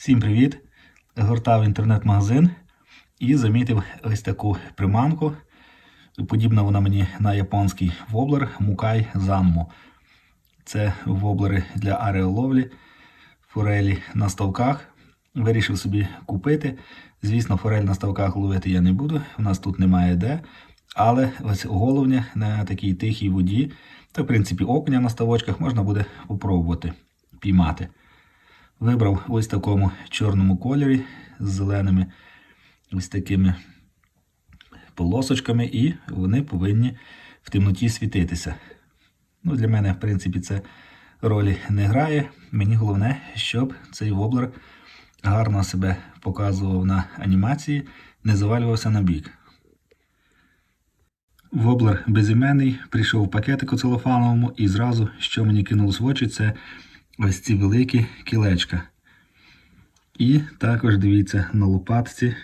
Всім привіт! Гортав інтернет-магазин і замітив ось таку приманку. Подібна вона мені на японський воблер Мукай Занмо. Це воблери для ареоловлі, форелі на ставках. Вирішив собі купити. Звісно, форель на ставках ловити я не буду, у нас тут немає де. Але ось головня на такій тихій воді, та в принципі окуня на ставочках можна буде спробувати піймати. Вибрав ось такому чорному кольорі з зеленими ось такими полосочками, і вони повинні в темноті світитися. Ну, Для мене, в принципі, це ролі не грає. Мені головне, щоб цей воблер гарно себе показував на анімації, не завалювався на бік. Воблер безіменний, прийшов в пакетику целофановому і зразу, що мені кинулось в очі, це ось ці великі кілечка. І також дивіться на лопатці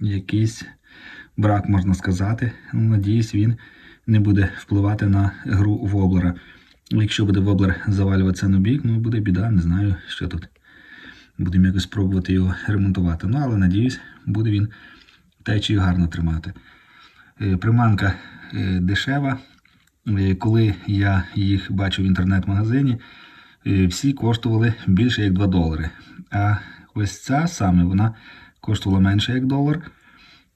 якийсь брак, можна сказати. Ну, Надіюсь, він не буде впливати на гру воблера. Якщо буде воблер завалюватися на бік, ну буде біда, не знаю, що тут. Будемо якось спробувати його ремонтувати. Ну, але надіюсь, буде він течію гарно тримати. Е, Приманка е, дешева. Е, Коли я їх бачив в інтернет-магазині, всі коштували більше як 2 долари. А ось ця саме вона коштувала менше як долар.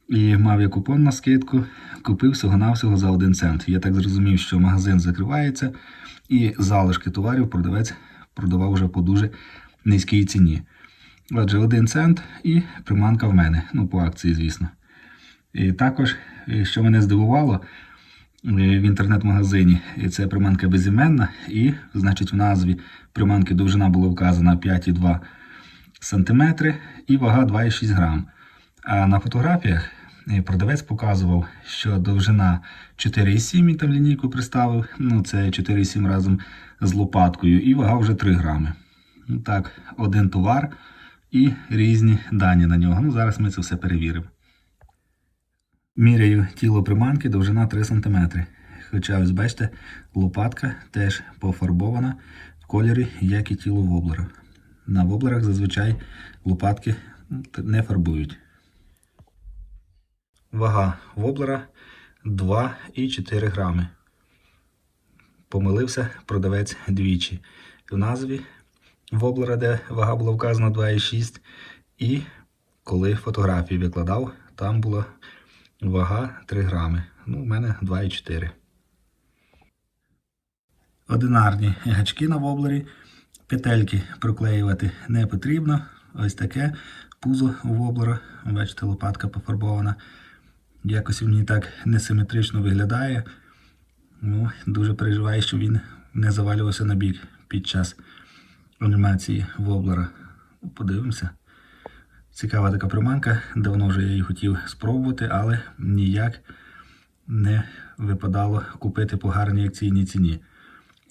І мав я купон на скидку, купив всього-навсього за 1 цент. Я так зрозумів, що магазин закривається, і залишки товарів продавець продавав вже по дуже низькій ціні. Отже, 1 цент і приманка в мене. Ну, по акції, звісно. І також, е, що мене здивувало, в інтернет-магазині це приманка безіменна, і, значить, в назві приманки довжина була вказана 5,2 см і вага 2,6 грам. А на фотографіях е, продавець показував, що довжина 4,7 він там лінійку приставив, ну це 4,7 разом з лопаткою, і вага вже 3 грами. Ну так, один товар і різні дані на нього. Ну, зараз ми це все перевіримо. Міряю тіло приманки, довжина 3 см. Хоча, ось бачите, лопатка теж пофарбована в кольорі, як і тіло воблера. На воблерах зазвичай лопатки не фарбують. Вага воблера 2,4 грами. Помилився продавець двічі. В назві воблера, де вага була вказана 2,6. І коли фотографії викладав, там була вага 3 грами. Ну, у мене 2,4. Одинарні гачки на воблері. Петельки проклеювати не потрібно. Ось таке пузо у воблера. Бачите, лопатка пофарбована. Якось він мені так несиметрично виглядає. Ну, Дуже переживаю, щоб він не завалювався на бік під час анімації воблера. Подивимося. Цікава така приманка. Давно вже я її хотів спробувати, але ніяк не випадало купити по гарній акційній ціні.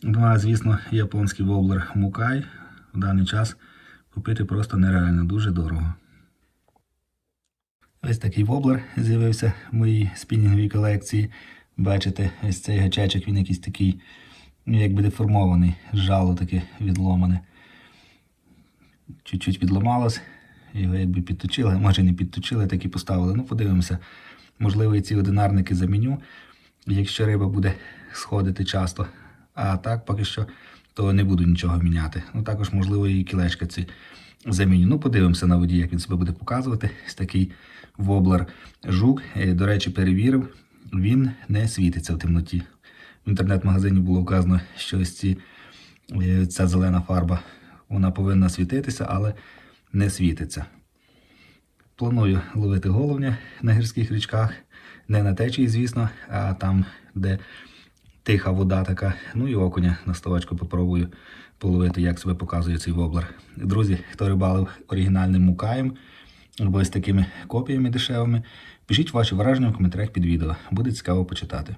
Ну, а звісно, японський воблер Мукай в даний час купити просто нереально, дуже дорого. Ось такий воблер з'явився в моїй спінінговій колекції. Бачите, ось цей гачечок, він якийсь такий, ну, якби деформований, жало таке відломане. Чуть-чуть відломалось, його якби підточили, може не підточили, так і поставили. Ну, подивимося. Можливо, і ці одинарники заміню, якщо риба буде сходити часто. А так, поки що, то не буду нічого міняти. Ну, також, можливо, і кілечка ці заміню. Ну, подивимося на воді, як він себе буде показувати. Ось такий воблер жук. Е, До речі, перевірив, він не світиться в темноті. В інтернет-магазині було вказано, що ось ці, е, ця зелена фарба вона повинна світитися, але не світиться. Планую ловити головня на гірських річках. Не на течії, звісно, а там, де тиха вода така. Ну і окуня на ставочку попробую половити, як себе показує цей воблер. Друзі, хто рибалив оригінальним мукаєм або з такими копіями дешевими, пишіть ваші враження в коментарях під відео. Буде цікаво почитати.